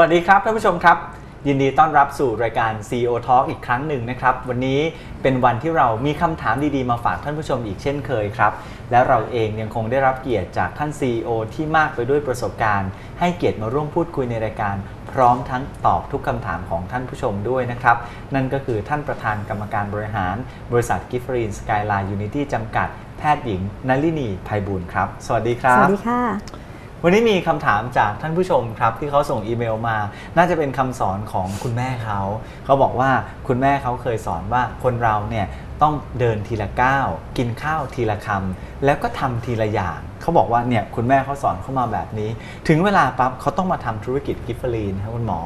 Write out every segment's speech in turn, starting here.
วัสดีครับท่านผู้ชมครับ ยินดีต้อนรับสู่รายการ CEO Talk อีกครั้งหนึ่งนะครับ วันนี้เป็นวันที่เรามีคำถามดีๆ มาฝากท่านผู้ชมอีกเช่นเคยครับ และเราเองยังคงได้รับเกียรติจากท่าน CEO ที่มากไปด้วยประสบการณ์ ให้เกียรติมาร่วมพูดคุยในรายการ พร้อมทั้งตอบทุกคำถามของท่านผู้ชมด้วยนะครับ นั่นก็คือท่านประธานกรรมการบริหาร บริษัทกิฟฟรีนสกายไลน์ยูนิตี้จำกัดแพทย์หญิงนลินีไพบูลย์ครับ สวัสดีครับ สวัสดีค่ะ วันนี้มีคำถามจากท่านผู้ชมครับ ที่เขาส่งอีเมลมา น่าจะเป็นคำสอนของคุณแม่เขาเขาบอกว่าคุณแม่เขาเคยสอนว่าคนเราเนี่ยต้องเดินทีละก้าวกินข้าวทีละคำแล้วก็ทำทีละอย่างเขาบอกว่าเนี่ยคุณแม่เขาสอนเข้ามาแบบนี้ ถึงเวลาปั๊บเขาต้องมาทำธุรกิจกิฟเฟอรีนครับคุณหมอ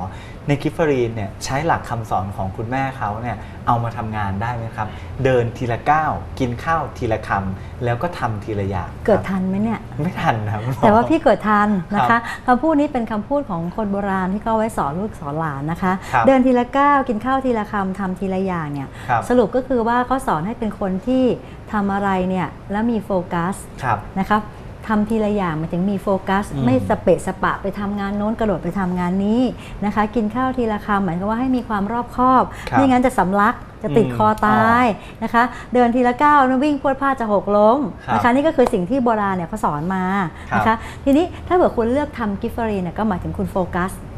ในกิฟเฟอรีนเนี่ยใช้หลักคำสอนของคุณแม่เขาเนี่ยเอามาทำงานได้ไหมครับ เดินทีละก้าวกินข้าวทีละคำแล้วก็ทำทีละอย่างเกิดครับทันไหมเนี่ยไม่ทันนะครับคุณหมอแต่ว่าพี่เกิดทันนะครัคะบคำพูดนี้เป็นคำพูดของคนโบราณที่เขาไว้สอนลูกสอนหลานนะคะครับเดินทีละก้าวกินข้าวทีละคำทำทีละอย่างเนี่ยครับสรุปก็คือว่าเขาสอนให้เป็นคนที่ทำอะไรเนี่ยแล้วมีโฟกัสครับนะครับ ทำทีละอย่างมันถึงมีโฟกัสอืมไม่สเปะสปะไปทำงานโน้นกระโดดไปทำงานนี้นะคะ กินข้าวทีละคำหมายความว่าให้มีความรอบคอบครับไม่งั้นจะสำลักจะติดอืมคอตายนะคะ เดินทีละก้าวนะวิ่งพรวดพลาดจะหกล้มครับนะคะนี่ก็คือสิ่งที่โบราณเนี่ยเขาสอนมานะครัคะบทีนี้ถ้าเผื่อคุณเลือกทำกิฟเฟอรีนเนี่ยก็หมายถึงคุณโฟกัสครับ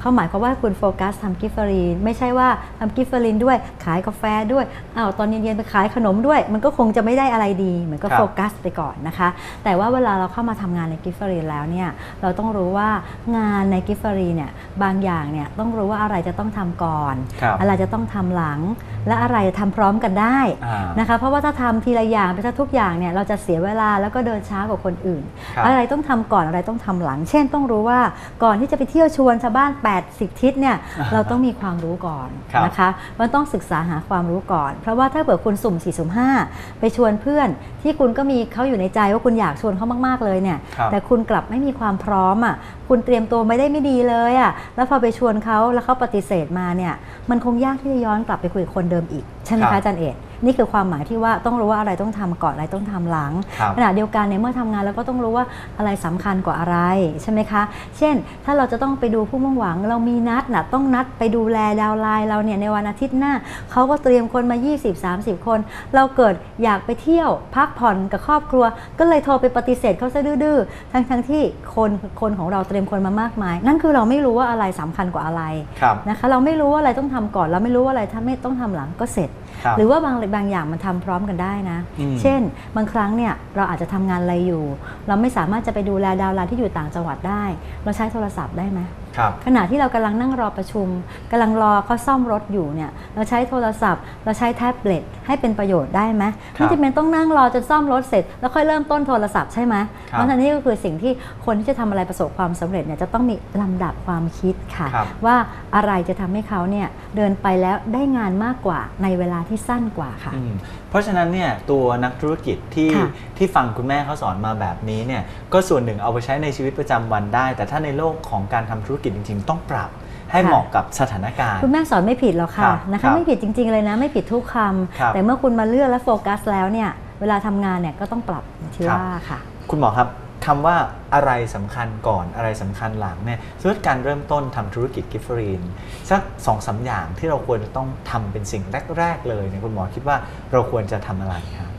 เขาหมายความว่าคุณโฟกัสทำกิฟเฟอรีน ไม่ใช่ว่าทำกิฟเฟอรีนด้วยขายกาแฟด้วยอ้าวตอนเย็นๆไปขายขนมด้วย มันก็คงจะไม่ได้อะไรดีเหมือนก็ครับโฟกัสไปก่อนนะคะ แต่ว่าเวลาเราเข้ามาทำงานในกิฟเฟอรีนแล้วเนี่ยเราต้องรู้ว่างานในกิฟเฟอรีนเนี่ยบางอย่างเนี่ยต้องรู้ว่าอะไรจะต้องทำก่อนครับอะไรจะต้องทำหลัง และอะไรจะทำพร้อมกันได้อ่านะคะเพราะว่าถ้าทำทีละอย่างไปซะทุกอย่างเนี่ยเราจะเสียเวลาแล้วก็เดินช้ากว่าคนอื่นครับอะไรต้องทำก่อนอะไรต้องทำหลัง เช่นต้องรู้ว่าก่อนที่จะไปเที่ยวชวนชาวบ้าน 80 ทิศเนี่ยอ่าเราต้องมีความรู้ก่อนครับนะคะมันต้องศึกษาหาความรู้ก่อน เพราะว่าถ้าเผื่อคุณสุ่ม4สุ่ม5ไปชวนเพื่อน ที่คุณก็มีเขาอยู่ในใจว่าคุณอยากชวนเขามาก ๆเลยเนี่ยครับแต่คุณกลับไม่มีความพร้อมอะคุณเตรียมตัวไม่ได้ไม่ดีเลยอะแล้วพอไปชวนเขาแล้วเขาปฏิเสธมาเนี่ยมันคงยากที่จะย้อนกลับไปคุยกับคนเดิมอีก ใช่ไหมครัคะบอาจารย์เอก นี่คือความหมายที่ว่าต้องรู้ว่าอะไรต้องทำก่อนอะไรต้องทำหลังครับขณะเดียวกันในเมื่อทำงานแล้วก็ต้องรู้ว่าอะไรสำคัญกว่าอะไรใช่ไหมคะ เช่น ถ้าเราจะต้องไปดูผู้มุ่งหวัง เรามีนัดนะต้องนัดไปดูแลดาวน์ไลน์เราเนี่ยในวันอาทิตย์หน้าเขาก็เตรียมคนมา 20-30 คน เราเกิดอยากไปเที่ยวพักผ่อนกับครอบครัว ก็เลยโทรไปปฏิเสธเขาซะดื้อๆทั้งทั้งๆที่คนคนของเราเตรียมคนมามากมาย นั่นคือเราไม่รู้ว่าอะไรสำคัญกว่าอะไรครับนะคะเราไม่รู้ว่าอะไรต้องทำก่อน เราไม่รู้ว่าอะไรถ้าไม่ต้องทำหลังก็เสร็จครับ หรือว่าบางบางอย่างมันทำพร้อมกันได้นะอืมเช่น บางครั้งเนี่ยเราอาจจะทำงานอะไรอยู่ เราไม่สามารถจะไปดูแลดาวน์ไลน์ที่อยู่ต่างจังหวัดได้ เราใช้โทรศัพท์ได้ไหมครับ ขณะที่เรากำลังนั่งรอประชุมกำลังรอเขาซ่อมรถอยู่เนี่ยเราใช้โทรศัพท์ เราใช้แท็บเล็ตให้เป็นประโยชน์ได้ไหมครับไม่จำเป็นต้องนั่งรอจนซ่อมรถเสร็จ แล้วค่อยเริ่มต้นโทรศัพท์ใช่ไหมครับเพราะฉะนั้นนี่ก็คือสิ่งที่คนที่จะทำอะไรประสบความสำเร็จเนี่ยจะต้องมีลำดับความคิดค่ะครับว่าอะไรจะทำให้เขาเนี่ยเดินไปแล้วได้งานมากกว่าในเวลาที่สั้นกว่าค่ะอืมเพ ราะฉะนั้นเนี่ยตัวนักธุรกิจที่ค่ะที่ฟังคุณแม่เขาสอนมาแบบนี้เนี่ยก็ส่วนหนึ่งเอาไปใช้ในชีวิตประจำวันได้ แต่ถ้าในโลกของการทำธุรกิจจริง ๆ ต้องปรับให้ค่ะเหมาะกับสถานการณ์ คุณแม่สอนไม่ผิดหรอกครัค่ะบนะครัคะบไม่ผิดจริง ๆ เลยนะไม่ผิดทุกคครับำแต่เมื่อคุณมาเลือกและโฟกัสแล้วเนี่ยเวลาทำงานเนี่ยก็ต้องปรับที่ครับว่าค่ะ คุณหมอครับ คำว่าอะไรสำคัญก่อนอะไรสำคัญหลังเนี่ยสมมติการเริ่มต้นทำธุรกิจกิฟเฟอรีนสักสองสามอย่างที่เราควรจะต้องทำเป็นสิ่งแรก ๆ เลยเนี่ยคุณหมอคิดว่าเราควรจะทำอะไรครับ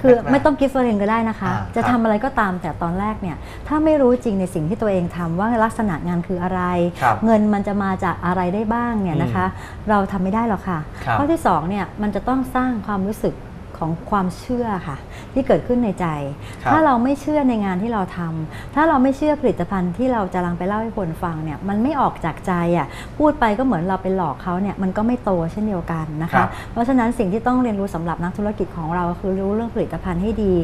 คือแรกๆไม่ต้องกิฟต์เฟอร์เรนก็ได้นะคะอ่าจะครับทำอะไรก็ตามแต่ตอนแรกเนี่ย ถ้าไม่รู้จริงในสิ่งที่ตัวเองทำว่าลักษณะงานคืออะไรครับเงินมันจะมาจากอะไรได้บ้างเนี่ยนะคะ เราทำไม่ได้หรอกค่ะครับข้อที่สองเนี่ยมันจะต้องสร้างความรู้สึก ของความเชื่อค่ะที่เกิดขึ้นในใจครับถ้าเราไม่เชื่อในงานที่เราทำถ้าเราไม่เชื่อผลิตภัณฑ์ที่เราจะลังไปเล่าให้คนฟังเนี่ยมันไม่ออกจากใจอะพูดไปก็เหมือนเราไปหลอกเขาเนี่ยมันก็ไม่โตเช่นเดียวกันนะครัคะบเพราะฉะนั้นสิ่งที่ต้องเรียนรู้สำหรับนักธุรกิจของเราคือรู้เรื่องผลิตภัณฑ์ให้ดี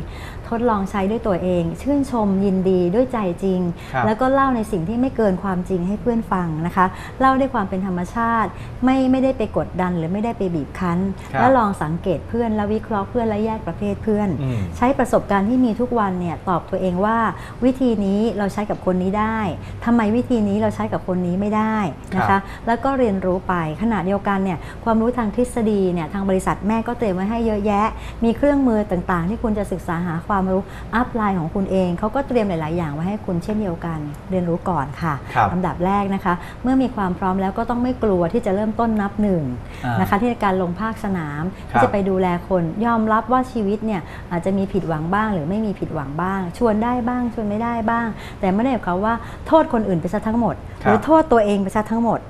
ทดลองใช้ด้วยตัวเอง ชื่นชมยินดีด้วยใจจริงครับแล้วก็เล่าในสิ่งที่ไม่เกินความจริงให้เพื่อนฟังนะคะเล่าด้วยความเป็นธรรมชาติ ไม่ไม่ได้ไปกดดันหรือไม่ได้ไปบีบคั้นครับแล้วลองสังเกตเพื่อนแล้ววิเคราะห์เพื่อนและแยกประเภทเพื่อนอืมใช้ประสบการณ์ที่มีทุกวันเนี่ยตอบตัวเองว่า วิธีนี้เราใช้กับคนนี้ได้ทำไมวิธีนี้เราใช้กับคนนี้ไม่ได้นะครัคะบแล้วก็เรียนรู้ไปขณะเดียวกันเนี่ยความรู้ทางทฤษฎีเนี่ยทางบริษัทแม่ก็เตรียมไว้ให้เยอะแยะ มีเครื่องมือต่างๆ ที่คุณจะศึกษาหาความรู้อัพไลน์ของคุณเองเขาก็เตรียมหลาย ๆ อย่างไว้ให้คุณเช่นเดียวกัน เรียนรู้ก่อนค่ะครับลำดับแรกนะคะ เมื่อมีความพร้อมแล้วก็ต้องไม่กลัวที่จะเริ่มต้นนับหนึ่งอ่านนะคะที่ในการลงภาคสนามครัที่บจะไปดูแลคนยอมรับว่าชีวิตเนี่ยอาจจะมีผิดหวังบ้าง หรือไม่มีผิดหวังบ้าง ชวนได้บ้าง ชวนไม่ได้บ้าง แต่ไม่ได้หมายความว่าโทษคนอื่นไปซะทั้งหมดครับหรือโทษตัวเองไปซะทั้งหมด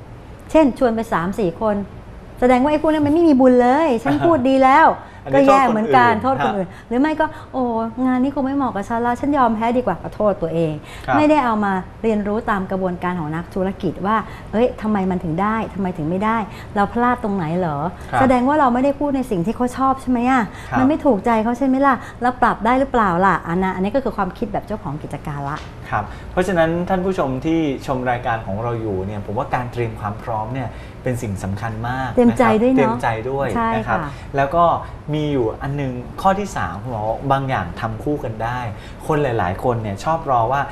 เช่น ชวนไป3ามสี่คน แสดงว่าไอ้พวกนั้นมันไม่มีบุญเลย ฉันพูดดีแล้วอันนี้ ก็แย่เหมือนกันโทโทษษคคนนอื่อื่นนหรือไม่ก็โอ้งานนี้คงไม่เหมาะกับฉันละฉันยอมแพ้ดีกว่าก็โทษตัวเองครับไม่ได้เอามาเรียนรู้ตามกระบวนการของนักธุรกิจว่าเอ้ยทำไมมันถึงได้ทำไมถึงไม่ได้ เราพลาดตรงไหนเหรอครับแสดงว่าเราไม่ได้พูดในสิ่งที่เขาชอบใช่ไหมอะครับมันไม่ถูกใจเขาใช่ไหมล่ะแล้วปรับได้หรือเปล่าล่ะอันนะอันนี้ก็คือความคิดแบบเจ้าของกิจการละครับเพราะฉะนั้นท่านผู้ชมที่ชมรายการของเราอยู่เนี่ยผมว่าการเตรียมความพร้อมเนี่ย เป็นสิ่งสำคัญมากเตรียมใจนะครับด้วยเนอะเตรียมใจด้วยใช่นะครับค่ะแล้วก็มีอยู่อันนึงข้อที่3คุณหมอบางอย่างทำคู่กันได้ คนหลาย ๆ คนเนี่ยชอบรอว่า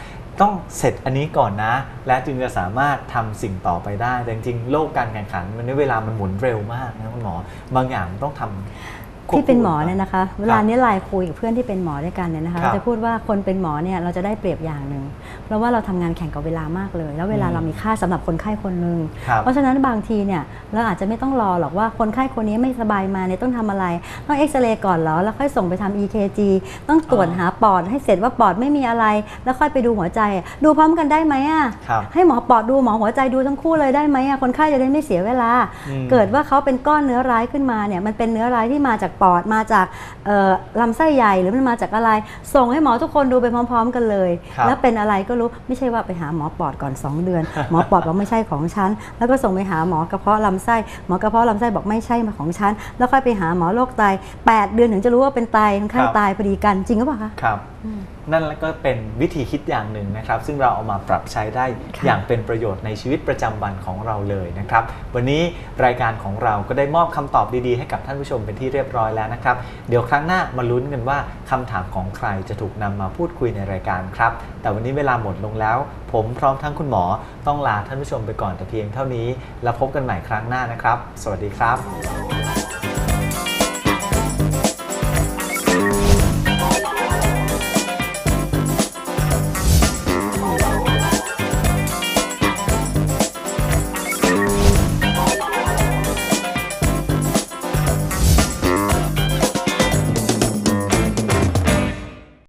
ต้องเสร็จอันนี้ก่อนนะ และจึงจะสามารถทำสิ่งต่อไปได้แต่จริงๆโลกการแข่งขันมันเวลามันหมุนเร็วมากนะคุณหมอบางอย่างต้องทำควบ ที่เป็นหมอคู่กัเนี่ยนะคะ เวลานี้ไลน์คุยกับเพื่อนที่เป็นหมอด้วยกันเนี่ยนะคะครับเราจะพูดว่าคนเป็นหมอเนี่ยเราจะได้เปรียบอย่างหนึ่งเพราะว่าเราทำงานแข่งกับเวลามากเลย แล้วเวลาอืมเรามีค่าสำหรับคนไข้คนหนึ่งครับเพราะฉะนั้นบางทีเนี่ยเราอาจจะไม่ต้องรอหรอกว่าคนไข้คนนี้ไม่สบายมาเนี่ยต้องทำอะไร ต้องเอ็กซเรย์ก่อนเหรอแล้วค่อยส่งไปทำ EKG ต้องตรวจอ๋อหาปอดให้เสร็จว่าปอดไม่มีอะไร แล้วค่อยไปดูหัวใจ ดูพร้อมกันได้ไหมอะครับให้หมอปอดดูหมอหัวใจดูทั้งคู่เลยได้ไหมอะคนไข้จะได้ไม่เสียเวลาอืมเกิดว่าเขาเป็นก้อนเนื้อร้ายขึ้นมาเนี่ยมันเป็นเนื้อร้ายที่มาจากปอดมาจากเอ่อลำไส้ใหญ่หรือมันมาจากอะไร ส่งให้หมอทุกคนดูไปพร้อม ๆ กันเลยครับแล้วเป็นอะไรก็รู้ไม่ใช่ว่าไปหาหมอปอดก่อน 2 เดือน หมอปอดบอกไม่ใช่ของฉัน แล้วก็ส่งไปหาหมอกระเพาะลำไส้หมอกระเพาะลำไส้บอกไม่ใช่มาของฉัน แล้วค่อยไปหาหมอโรคไต8เดือนถึงจะรู้ว่าเป็นไตคนไข้ตายพอดีกันจริงหรือเปล่าคะครับอืม นั่นก็เป็นวิธีคิดอย่างหนึ่งนะครับ ซึ่งเราเอามาปรับใช้ได้ค่ะอย่างเป็นประโยชน์ในชีวิตประจำวันของเราเลยนะครับ วันนี้รายการของเราก็ได้มอบคำตอบดีๆ ให้กับท่านผู้ชมเป็นที่เรียบร้อยแล้วนะครับ เดี๋ยวครั้งหน้ามาลุ้นกันว่าคำถามของใครจะถูกนำมาพูดคุยในรายการครับ แต่วันนี้เวลาหมดลงแล้ว ผมพร้อมทั้งคุณหมอต้องลาท่านผู้ชมไปก่อนแต่เพียงเท่านี้ แล้วพบกันใหม่ครั้งหน้านะครับ สวัสดีครับ